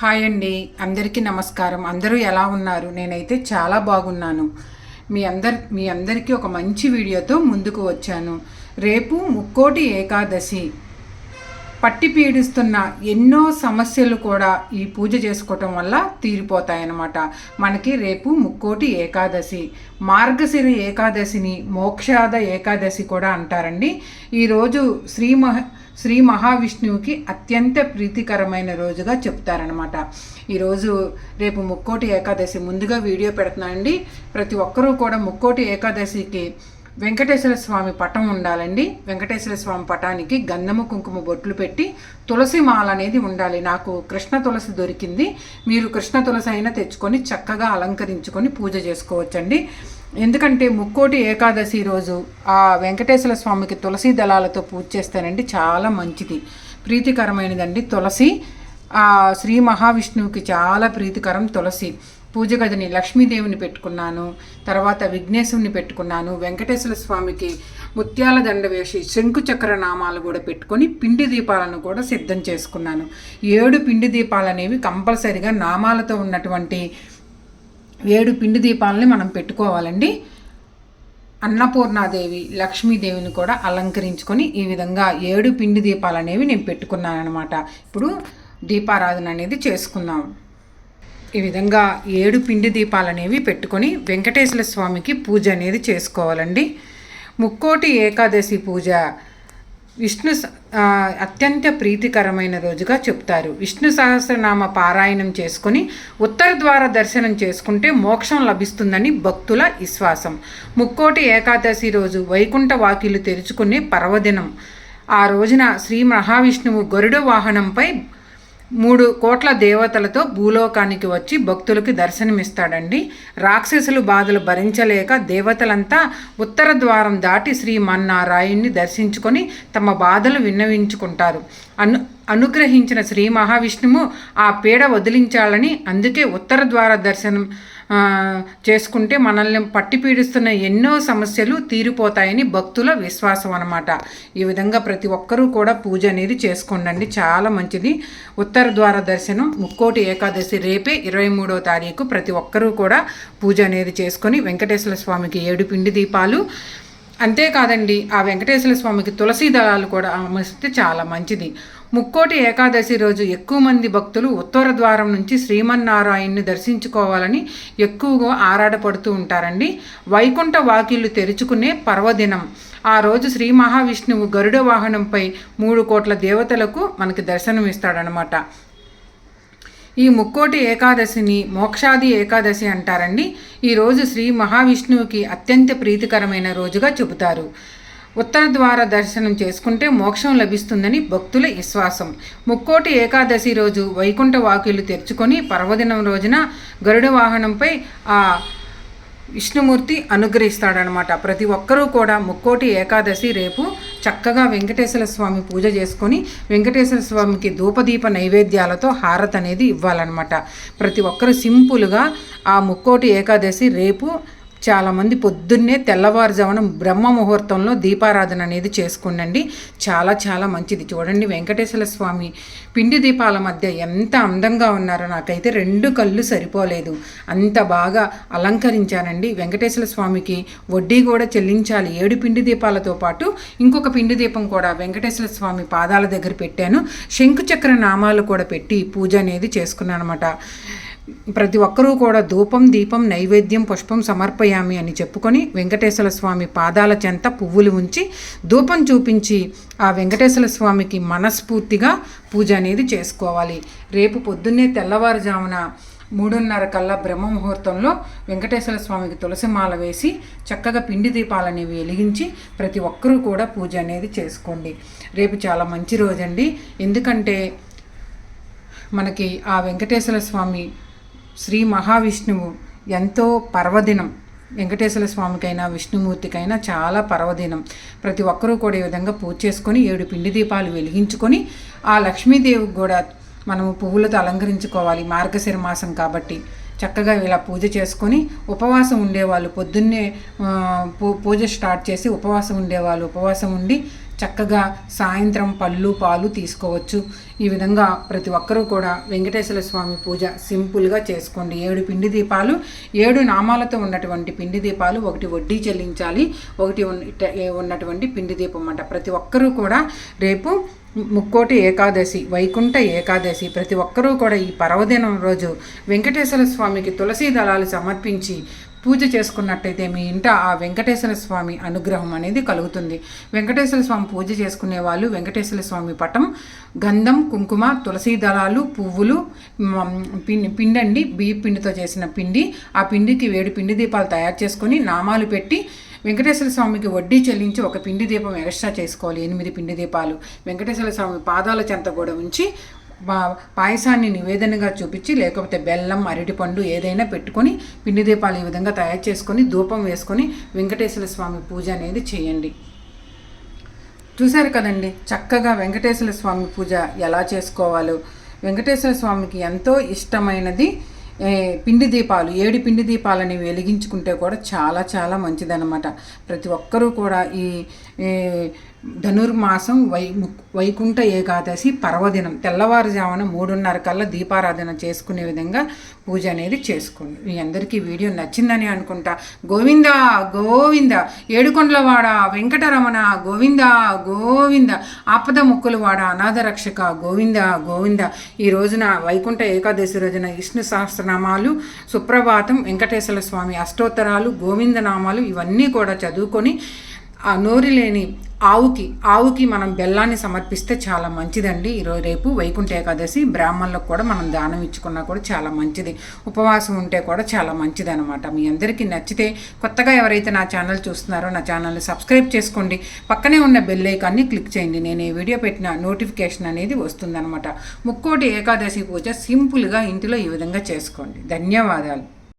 Hi అండి. అందరికీ నమస్కారం. అందరూ ఎలా ఉన్నారు? నేనైతే చాలా బాగున్నాను. మీ అందరి మీ అందరికీ ఒక మంచి వీడియోతో ముందుకు వచ్చాను. రేపు ముక్కోటి ఏకాదశి. పట్టి పీడిస్తున్న ఎన్నో సమస్యలు కూడా ఈ పూజ చేసుకోవటం వల్ల తీరిపోతాయన్నమాట. మనకి రేపు ముక్కోటి ఏకాదశి. మార్గశిర ఏకాదశిని మోక్షాద ఏకాదశి కూడా అంటారండి. ఈరోజు శ్రీ మహ శ్రీ మహావిష్ణువుకి అత్యంత ప్రీతికరమైన రోజుగా చెప్తారనమాట ఈరోజు రేపు ముక్కోటి ఏకాదశి ముందుగా వీడియో పెడుతున్నానండి ప్రతి ఒక్కరూ కూడా ముక్కోటి ఏకాదశికి వెంకటేశ్వర స్వామి పటం ఉండాలండి. వెంకటేశ్వర స్వామి పటానికి గంధము కుంకుమ బొట్లు పెట్టి తులసి మాల అనేది ఉండాలి. నాకు కృష్ణ తులసి దొరికింది. మీరు కృష్ణ తులసి అయినా తెచ్చుకొని చక్కగా అలంకరించుకొని పూజ చేసుకోవచ్చండి. ఎందుకంటే ముక్కోటి ఏకాదశి రోజు ఆ వెంకటేశ్వర స్వామికి తులసి దళాలతో పూజ చేస్తానండి చాలా మంచిది. ప్రీతికరమైనదండి తులసి. ఆ శ్రీ మహావిష్ణువుకి చాలా ప్రీతికరం తులసి. పూజ గదిని లక్ష్మీదేవిని పెట్టుకున్నాను తర్వాత విఘ్నేశుని పెట్టుకున్నాను వెంకటేశ్వర స్వామికి ముత్యాల దండ వేసి శంకు చక్ర నామాలు కూడా పెట్టుకొని పిండి దీపాలను కూడా సిద్ధం చేసుకున్నాను. ఏడు పిండి దీపాలు అనేవి కంపల్సరిగా నామాలతో ఉన్నటువంటి ఏడు పిండి దీపాలని మనం పెట్టుకోవాలండి. అన్నపూర్ణాదేవి లక్ష్మీదేవిని కూడా అలంకరించుకొని ఈ విధంగా ఏడు పిండి దీపాలు అనేవి నేను పెట్టుకున్నాను అనమాట ఇప్పుడు దీపారాధన అనేది చేసుకుందాం. ఈ విధంగా ఏడు పిండి దీపాలు అనేవి పెట్టుకొని వెంకటేశ్వర స్వామికి పూజ అనేది చేసుకోవాలండి. ముక్కోటి ఏకాదశి పూజ విష్ణు స- అత్యంత ప్రీతికరమైన రోజుగా చెప్తారు. విష్ణు సహస్రనామ పారాయణం చేసుకుని ఉత్తర ద్వార దర్శనం చేసుకుంటే మోక్షం లభిస్తుందని భక్తుల విశ్వాసం. ముక్కోటి ఏకాదశి రోజు వైకుంఠ వాకిలు తెరుచుకునే పర్వదినం. ఆ రోజున శ్రీ మహావిష్ణువు గరుడ వాహనంపై మూడు కోట్ల దేవతలతో భూలోకానికి వచ్చి భక్తులకి దర్శనమిస్తాడండి. రాక్షసులు బాధలు భరించలేక దేవతలంతా ఉత్తర ద్వారం దాటి శ్రీ మన్నారాయణ్ణి దర్శించుకొని తమ బాధలు విన్నవించుకుంటారు. అను అనుగ్రహించిన శ్రీ మహావిష్ణువు ఆ పీడ వదిలించాలని అందుకే ఉత్తర ద్వార దర్శనం చేసుకుంటే మనల్ని పట్టి పీడిస్తున్న ఎన్నో సమస్యలు తీరిపోతాయని భక్తుల విశ్వాసం అనమాట ఈ విధంగా ప్రతి ఒక్కరూ కూడా పూజ అనేది చేసుకోండి చాలా మంచిది. ఉత్తర ద్వార దర్శనం ముక్కోటి ఏకాదశి రేపే ఇరవై మూడో తారీఖు ప్రతి ఒక్కరూ కూడా పూజ అనేది చేసుకొని వెంకటేశ్వర స్వామికి ఏడు పిండి దీపాలు అంతేకాదండి ఆ వెంకటేశ్వర స్వామికి తులసి దళాలు కూడా అమర్చితే చాలా మంచిది. ముక్కోటి ఏకాదశి రోజు ఎక్కువ మంది భక్తులు ఉత్తర ద్వారం నుంచి శ్రీమన్నారాయణ్ని దర్శించుకోవాలని ఎక్కువగా ఆరాటపడుతూ ఉంటారండి. వైకుంఠ వాకిళ్ళు తెరుచుకునే పర్వదినం. ఆ రోజు శ్రీ మహావిష్ణువు గరుడ వాహనంపై మూడు కోట్ల దేవతలకు మనకి దర్శనం ఇస్తాడనమాట ఈ ముక్కోటి ఏకాదశిని మోక్షాది ఏకాదశి అంటారండి. ఈరోజు శ్రీ మహావిష్ణువుకి అత్యంత ప్రీతికరమైన రోజుగా చెబుతారు. ఉత్తర ద్వార దర్శనం చేసుకుంటే మోక్షం లభిస్తుందని భక్తుల విశ్వాసం. ముక్కోటి ఏకాదశి రోజు వైకుంఠ వాకిలు తెరుచుకొని పర్వదినం రోజున గరుడ వాహనంపై ఆ విష్ణుమూర్తి అనుగ్రహిస్తాడనమాట ప్రతి ఒక్కరూ కూడా ముక్కోటి ఏకాదశి రేపు చక్కగా వెంకటేశ్వర స్వామి పూజ చేసుకొని వెంకటేశ్వర స్వామికి ధూపదీప నైవేద్యాలతో హారత అనేది ఇవ్వాలన్నమాట. ప్రతి ఒక్కరు సింపుల్గా ఆ ముక్కోటి ఏకాదశి రేపు చాలామంది పొద్దున్నే తెల్లవారుజామున బ్రహ్మ ముహూర్తంలో దీపారాధన అనేది చేసుకుండండి చాలా చాలా మంచిది. చూడండి వెంకటేశ్వర స్వామి పిండి దీపాల మధ్య ఎంత అందంగా ఉన్నారో. నాకైతే రెండు కళ్ళు సరిపోలేదు. అంత బాగా అలంకరించానండి. వెంకటేశ్వర స్వామికి వడ్డీ కూడా చెల్లించాలి. ఏడు పిండి దీపాలతో పాటు ఇంకొక పిండి దీపం కూడా వెంకటేశ్వర స్వామి పాదాల దగ్గర పెట్టాను. శంకుచక్ర నామాలు కూడా పెట్టి పూజ అనేది చేసుకున్నాను అనమాట ప్రతి ఒక్కరూ కూడా ధూపం దీపం నైవేద్యం పుష్పం సమర్పయామి అని చెప్పుకొని వెంకటేశ్వర స్వామి పాదాల చెంత పువ్వులు ఉంచి ధూపం చూపించి ఆ వెంకటేశ్వర స్వామికి మనస్ఫూర్తిగా పూజ అనేది చేసుకోవాలి. రేపు పొద్దున్నే తెల్లవారుజామున మూడున్నర కల్లా బ్రహ్మ ముహూర్తంలో వెంకటేశ్వర స్వామికి తులసి మాల వేసి చక్కగా పిండి దీపాలు అనేవి వెలిగించి ప్రతి ఒక్కరూ కూడా పూజ అనేది చేసుకోండి. రేపు చాలా మంచి రోజండి. ఎందుకంటే మనకి ఆ వెంకటేశ్వర స్వామి శ్రీ మహావిష్ణువు ఎంతో పర్వదినం. వెంకటేశ్వర స్వామికైనా విష్ణుమూర్తికైనా చాలా పర్వదినం. ప్రతి ఒక్కరూ కూడా ఈ విధంగా పూజ చేసుకొని ఏడు పిండి దీపాలు వెలిగించుకొని ఆ లక్ష్మీదేవికి కూడా మనము పువ్వులతో అలంకరించుకోవాలి. మార్గశిర మాసం కాబట్టి చక్కగా ఇలా పూజ చేసుకొని ఉపవాసం ఉండేవాళ్ళు. పొద్దున్నే పూ పూజ స్టార్ట్ చేసి ఉపవాసం ఉండేవాళ్ళు. ఉపవాసం ఉండి చక్కగా సాయంత్రం పళ్ళు పాలు తీసుకోవచ్చు. ఈ విధంగా ప్రతి ఒక్కరూ కూడా వెంకటేశ్వర స్వామి పూజ సింపుల్గా చేసుకోండి. ఏడు పిండి దీపాలు ఏడు నామాలతో ఉన్నటువంటి పిండి దీపాలు ఒకటి వడ్డీ చెల్లించాలి ఒకటి ఉన్నటువంటి పిండి దీపం అన్నమాట. ప్రతి ఒక్కరూ కూడా రేపు ముక్కోటి ఏకాదశి వైకుంఠ ఏకాదశి ప్రతి ఒక్కరూ కూడా ఈ పర్వదినం రోజు వెంకటేశ్వర స్వామికి తులసీ దళాలు సమర్పించి పూజ చేసుకున్నట్టయితే మీ ఇంట ఆ వెంకటేశ్వర స్వామి అనుగ్రహం అనేది కలుగుతుంది. వెంకటేశ్వర స్వామి పూజ చేసుకునే వాళ్ళు వెంకటేశ్వర స్వామి పటం గంధం కుంకుమ తులసి దళాలు పువ్వులు పిండి పిండండి అండి బియ్య పిండితో చేసిన పిండి ఆ పిండికి వేడి పిండి దీపాలు తయారు చేసుకొని నామాలు పెట్టి వెంకటేశ్వర స్వామికి వడ్డీ చెల్లించి ఒక పిండి దీపం ఎక్స్ట్రా చేసుకోవాలి. ఎనిమిది పిండి దీపాలు. వెంకటేశ్వర స్వామి పాదాల చెంత కూడా ఉంచి పాయసాన్ని నివేదనగా చూపించి లేకపోతే బెల్లం అరటిపండు ఏదైనా పెట్టుకొని పిండి దీపాలు ఈ విధంగా తయారు చేసుకొని ధూపం వేసుకొని వెంకటేశ్వర స్వామి పూజ అనేది చేయండి. చూశారు కదండి? చక్కగా వెంకటేశ్వర స్వామి పూజ ఎలా చేసుకోవాలో. వెంకటేశ్వర స్వామికి ఎంతో ఇష్టమైనది పిండి దీపాలు ఏడు పిండి దీపాలని వెలిగించుకుంటే కూడా చాలా చాలా మంచిదన్నమాట. ప్రతి ఒక్కరూ కూడా ఈ ధనుర్మాసం వై వైకుంఠ ఏకాదశి పర్వదినం. తెల్లవారుజామున మూడున్నర కల్లా దీపారాధన చేసుకునే విధంగా పూజ అనేది చేసుకోండి మీ అందరికీ వీడియో నచ్చిందని అనుకుంటా. గోవింద గోవింద ఏడుకొండలవాడ వెంకటరమణ గోవింద గోవింద ఆపద ముక్కులవాడ అనాథ రక్షక గోవింద గోవింద. ఈ రోజున వైకుంఠ ఏకాదశి రోజున విష్ణు సహస్రనామాలు సుప్రభాతం వెంకటేశ్వర స్వామి అష్టోత్తరాలు గోవింద నామాలు ఇవన్నీ కూడా చదువుకొని ఆ నోరు లేని ఆవుకి ఆవుకి మనం బెల్లాన్ని సమర్పిస్తే చాలా మంచిదండి. ఈరోజు రేపు వైకుంఠ ఏకాదశి బ్రాహ్మణులకు కూడా మనం దానం ఇచ్చుకున్నా కూడా చాలా మంచిది. ఉపవాసం ఉంటే కూడా చాలా మంచిది అనమాట మీ అందరికీ నచ్చితే కొత్తగా ఎవరైతే నా ఛానల్ చూస్తున్నారో నా ఛానల్ని సబ్స్క్రైబ్ చేసుకోండి. పక్కనే ఉన్న బెల్ ఐకాన్ని క్లిక్ చేయండి. నేను ఈ వీడియో పెట్టిన నోటిఫికేషన్ అనేది వస్తుందన్నమాట. ముక్కోటి ఏకాదశి పూజ సింపుల్గా ఇంటిలో ఈ విధంగా చేసుకోండి. ధన్యవాదాలు.